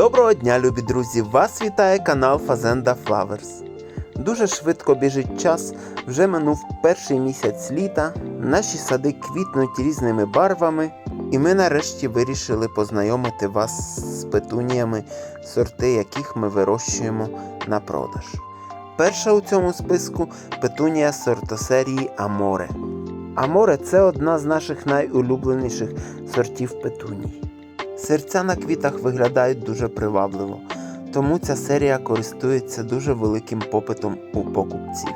Доброго дня, любі друзі! Вас вітає канал Fazenda Flowers. Дуже швидко біжить час, вже минув перший місяць літа, наші сади квітнуть різними барвами, і ми нарешті вирішили познайомити вас з петуніями, сорти яких ми вирощуємо на продаж. Перша у цьому списку петунія сортосерії Аморе. Аморе це одна з наших найулюбленіших сортів петуній. Серця на квітах виглядають дуже привабливо, тому ця серія користується дуже великим попитом у покупців.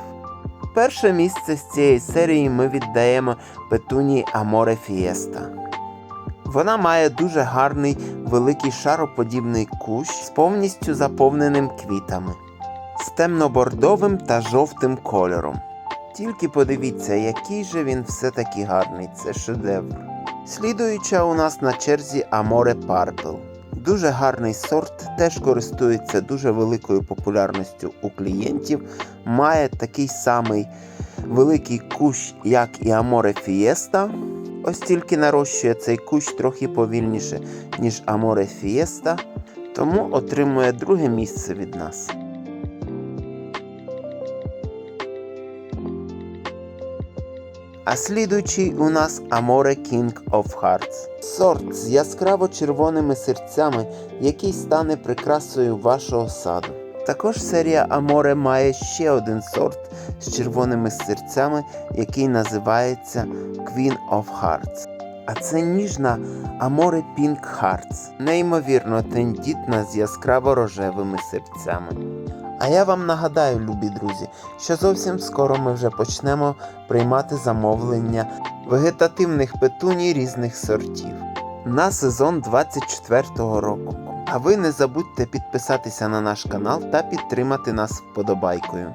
Перше місце з цієї серії ми віддаємо петунії Amore Fiesta. Вона має дуже гарний великий шароподібний кущ з повністю заповненим квітами, з темно-бордовим та жовтим кольором. Тільки подивіться, який же він все-таки гарний, це шедевр. Слідуюча у нас на черзі Amore Purple. Дуже гарний сорт, теж користується дуже великою популярністю у клієнтів, має такий самий великий кущ, як і Amore Fiesta. Ось тільки нарощує цей кущ трохи повільніше, ніж Amore Fiesta, тому отримує друге місце від нас. А слідуючий у нас Amore King of Hearts. Сорт з яскраво червоними серцями, який стане прикрасою вашого саду. Також серія Amore має ще один сорт з червоними серцями, який називається Queen of Hearts. А це ніжна Amore Pink Hearts, неймовірно тендітна з яскраво рожевими серцями. А я вам нагадаю, любі друзі, що зовсім скоро ми вже почнемо приймати замовлення вегетативних петуній різних сортів на сезон 24-го року. А ви не забудьте підписатися на наш канал та підтримати нас вподобайкою.